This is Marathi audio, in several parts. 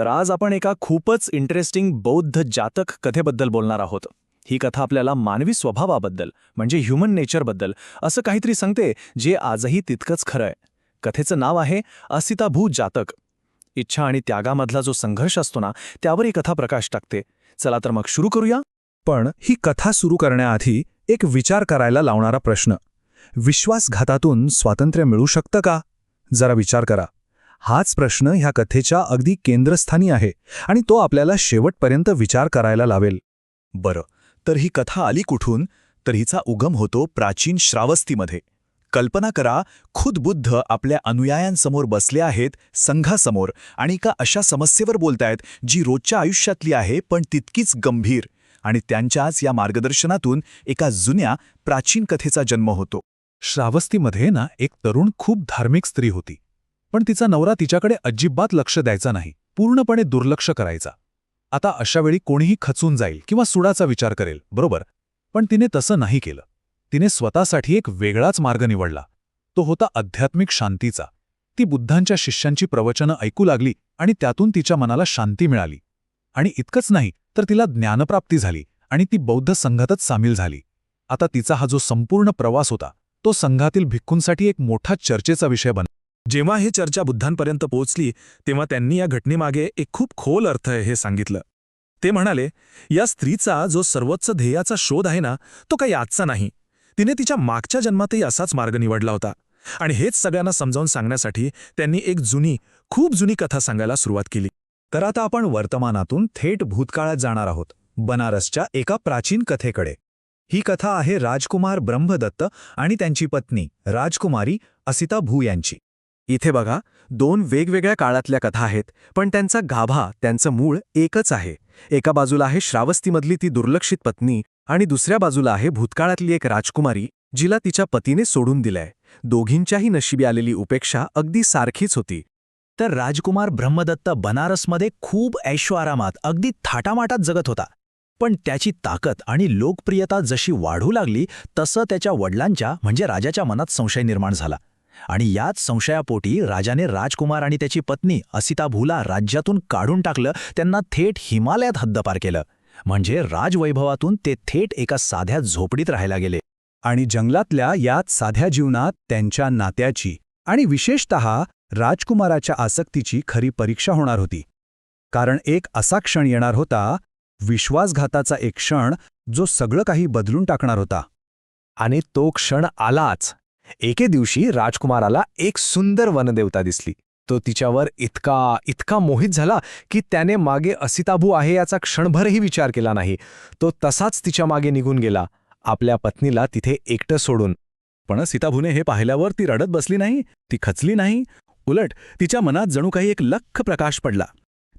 तर आज आपण एका खूपच इंटरेस्टिंग बौद्ध जातक कथेबद्दल बोलणार आहोत. ही कथा आपल्याला मानवी स्वभावाबद्दल म्हणजे ह्युमन नेचरबद्दल असं काहीतरी सांगते जे आजही तितकंच खरं आहे. कथेचं नाव आहे असिताभू जातक. इच्छा आणि त्यागामधला जो संघर्ष असतो ना त्यावर ही कथा प्रकाश टाकते. चला तर मग सुरू करूया. पण ही कथा सुरू करण्याआधी एक विचार करायला लावणारा प्रश्न. विश्वासघातातून स्वातंत्र्य मिळू शकतं का? जरा विचार करा. हाच प्रश्न ह्या कथेच्या अगदी केंद्रस्थानी आहे आणि तो आपल्याला शेवटपर्यंत विचार करायला लावेल. बरं तर ही कथा आली कुठून? तर हिचा उगम होतो प्राचीन श्रावस्तीमध्ये. कल्पना करा खुद बुद्ध आपल्या अनुयायांसमोर बसले आहेत संघासमोर आणि का अशा समस्येवर बोलतायत जी रोजच्या आयुष्यातली आहे पण तितकीच गंभीर आणि त्यांच्याच या मार्गदर्शनातून एका जुन्या प्राचीन कथेचा जन्म होतो. श्रावस्तीमध्ये ना एक तरुण खूप धार्मिक स्त्री होती. पण तिचा नवरा तिच्याकडे अजिबात लक्ष द्यायचा नाही. पूर्णपणे दुर्लक्ष करायचा. आता अशावेळी कोणीही खचून जाईल किंवा सुडाचा विचार करेल बरोबर? पण तिने तसं नाही केलं. तिने स्वतःसाठी एक वेगळाच मार्ग निवडला. तो होता आध्यात्मिक शांतीचा. ती बुद्धांच्या शिष्यांची प्रवचनं ऐकू लागली आणि त्यातून तिच्या मनाला शांती मिळाली. आणि इतकंच नाही तर तिला ज्ञानप्राप्ती झाली आणि ती बौद्ध संघातच सामील झाली. आता तिचा हा जो संपूर्ण प्रवास होता तो संघातील भिक्खूंसाठी एक मोठा चर्चेचा विषय बनला जेव्हा ही चर्चा बुद्धांपर्यंत पोहोचली तेव्हा त्यांनी या घटनेमागे एक खूप खोल अर्थ आहे हे सांगितलं. ते म्हणाले या स्त्रीचा जो सर्वोच्च ध्येयाचा शोध आहे ना तो काही आजचा नाही. तिने तिच्या मागच्या जन्मातही असाच मार्ग निवडला होता. आणि हेच सगळ्यांना समजावून सांगण्यासाठी त्यांनी एक जुनी खूप जुनी कथा सांगायला सुरुवात केली. तर आता आपण वर्तमानातून थेट भूतकाळात जाणार आहोत बनारसच्या एका प्राचीन कथेकडे. ही कथा आहे राजकुमार ब्रह्मदत्त आणि त्यांची पत्नी राजकुमारी असिता भू यांची. इथे बघा दोन वेगवेगळ्या काळातल्या कथा आहेत पण त्यांचा गाभा त्यांचं मूळ एकच आहे. एका बाजूला आहे श्रावस्तीमधली ती दुर्लक्षित पत्नी आणि दुसऱ्या बाजूला आहे भूतकाळातली एक राजकुमारी जिला तिच्या पतीने सोडून दिलंय. दोघींच्याही नशिबी आलेली उपेक्षा अगदी सारखीच होती. तर राजकुमार ब्रह्मदत्त बनारसमध्ये खूप ऐशोआरामात अगदी थाटामाटात जगत होता. पण त्याची ताकद आणि लोकप्रियता जशी वाढू लागली तसं त्याच्या वडिलांच्या म्हणजे राजाच्या मनात संशय निर्माण झाला. आणि याच संशयापोटी राजाने राजकुमार आणि त्याची पत्नी असिताभूला राज्यातून काढून टाकलं त्यांना थेट हिमालयात हद्दपार केलं. म्हणजे राजवैभवातून ते थेट एका साध्या झोपडीत राहायला गेले. आणि जंगलातल्या यात साध्या जीवनात त्यांच्या नात्याची आणि विशेषत राजकुमाराच्या आसक्तीची खरी परीक्षा होणार होती. कारण एक असा क्षण येणार होता विश्वासघाताचा एक क्षण जो सगळं काही बदलून टाकणार होता. आणि तो क्षण आलाच. एके दिवशी राजकुमाराला एक सुंदर वनदेवता दिसली. तो तिच्यावर इतका इतका मोहित झाला की त्याने मागे असिताभू आहे याचा क्षणभरही विचार केला नाही. तो तसाच तिच्यामागे निघून गेला. आपल्या पत्नीला तिथे एकटं सोडून. पण सीताभूने हे पाहिल्यावर ती रडत बसली नाही ती खचली नाही. उलट तिच्या मनात जणू काही एक लख्ख प्रकाश पडला.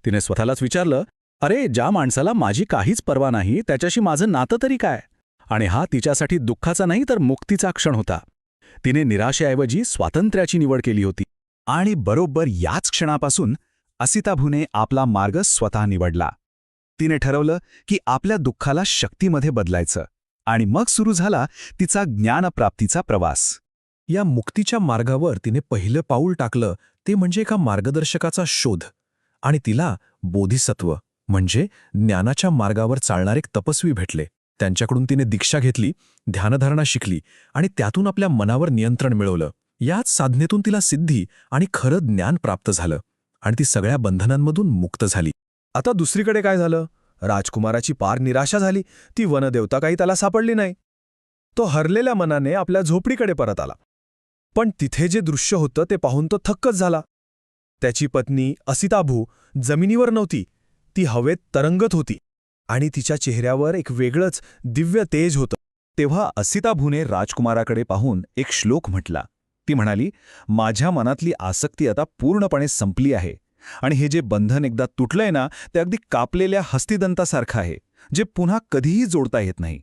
तिने स्वतःलाच विचारलं अरे ज्या माणसाला माझी काहीच पर्वा नाही त्याच्याशी माझं नातं तरी काय? आणि हा तिच्यासाठी दुःखाचा नाही तर मुक्तीचा क्षण होता. तिने निराशेऐवजी स्वातंत्र्याची निवड केली होती. आणि बरोबर याच क्षणापासून असिताभूने आपला मार्ग स्वतः निवडला. तिने ठरवलं की आपल्या दुःखाला शक्तीमध्ये बदलायचं आणि मग सुरू झाला तिचा ज्ञानप्राप्तीचा प्रवास. या मुक्तीच्या मार्गावर तिने पहिलं पाऊल टाकलं ते म्हणजे एका मार्गदर्शकाचा शोध. आणि तिला बोधिसत्व म्हणजे ज्ञानाच्या मार्गावर चालणारे तपस्वी भेटले. त्यांच्याकडून तिने दीक्षा घेतली ध्यानधारणा शिकली आणि त्यातून आपल्या मनावर नियंत्रण मिळवलं. याच साधनेतून तिला सिद्धी आणि खरं ज्ञान प्राप्त झालं आणि ती सगळ्या बंधनांमधून मुक्त झाली. आता दुसरीकडे काय झालं? राजकुमाराची पार निराशा झाली. ती वनदेवता काही त्याला सापडली नाही. तो हरलेल्या मनाने आपल्या झोपडीकडे परत आला. पण तिथे जे दृश्य होतं ते पाहून तो थक्कच झाला. त्याची पत्नी असिताभू जमिनीवर नव्हती. ती हवेत तरंगत होती. आणि तिच्या चेहऱ्यावर एक वेगळंच दिव्य तेज होतं. तेव्हा असिताभूने राजकुमाराकडे पाहून एक श्लोक म्हटला. ती म्हणाली माझ्या मनातली आसक्ती आता पूर्णपणे संपली आहे. आणि हे जे बंधन एकदा तुटलंय ना ते अगदी कापलेल्या हस्तिदंतासारखं आहे जे पुन्हा कधीही जोडता येत नाही.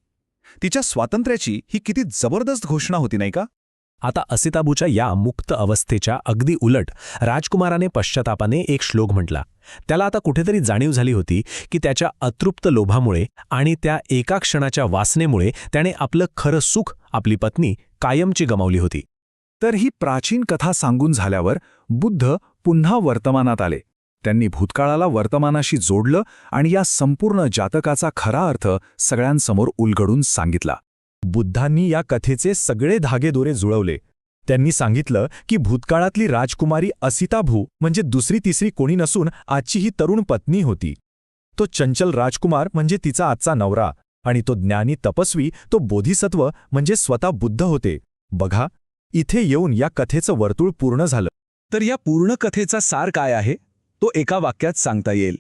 तिच्या स्वातंत्र्याची ही किती जबरदस्त घोषणा होती नाही का? आता असिताबूच्या या मुक्त अवस्थेच्या अगदी उलट राजकुमाराने पश्चातापाने एक श्लोक म्हटला. त्याला आता कुठेतरी जाणीव झाली होती की त्याच्या अतृप्त लोभामुळे आणि त्या एका क्षणाच्या वासनेमुळे त्याने आपलं खरं सुख आपली पत्नी कायमची गमावली होती. तर ही प्राचीन कथा सांगून झाल्यावर बुद्ध पुन्हा वर्तमानात आले. त्यांनी भूतकाळाला वर्तमानाशी जोडलं आणि या संपूर्ण जातकाचा खरा अर्थ सगळ्यांसमोर उलगडून सांगितला. बुद्धांनी या कथेचे सगळे धागेदोरे जुळवले. त्यांनी सांगितलं की भूतकाळातली राजकुमारी असिताभू म्हणजे दुसरी तिसरी कोणी नसून आजची ही तरुण पत्नी होती. तो चंचल राजकुमार म्हणजे तिचा आजचा नवरा आणि तो ज्ञानी तपस्वी तो बोधिसत्व म्हणजे स्वतः बुद्ध होते. बघा इथे येऊन या कथेचं वर्तुळ पूर्ण झालं. तर या पूर्ण कथेचा सार काय आहे? तो एका वाक्यात सांगता येईल.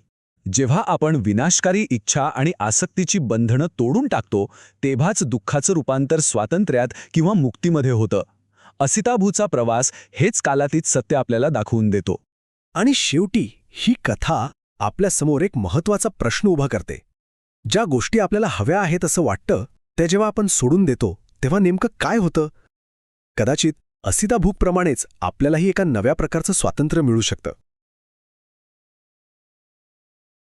जेव्हा आपण विनाशकारी इच्छा आणि आसक्तीची बंधनं तोडून टाकतो तेव्हाच दुःखाचं रूपांतर स्वातंत्र्यात किंवा मुक्तीमध्ये होतं. असिताभूचा प्रवास हेच कालातीत सत्य आपल्याला दाखवून देतो. आणि शेवटी ही कथा आपल्यासमोर एक महत्त्वाचा प्रश्न उभा करते. ज्या गोष्टी आपल्याला हव्या आहेत असं वाटतं त्या जेव्हा आपण सोडून देतो तेव्हा नेमकं काय होतं? कदाचित असिताभूकप्रमाणेच आपल्यालाही एका नव्या प्रकारचं स्वातंत्र्य मिळू शकतं.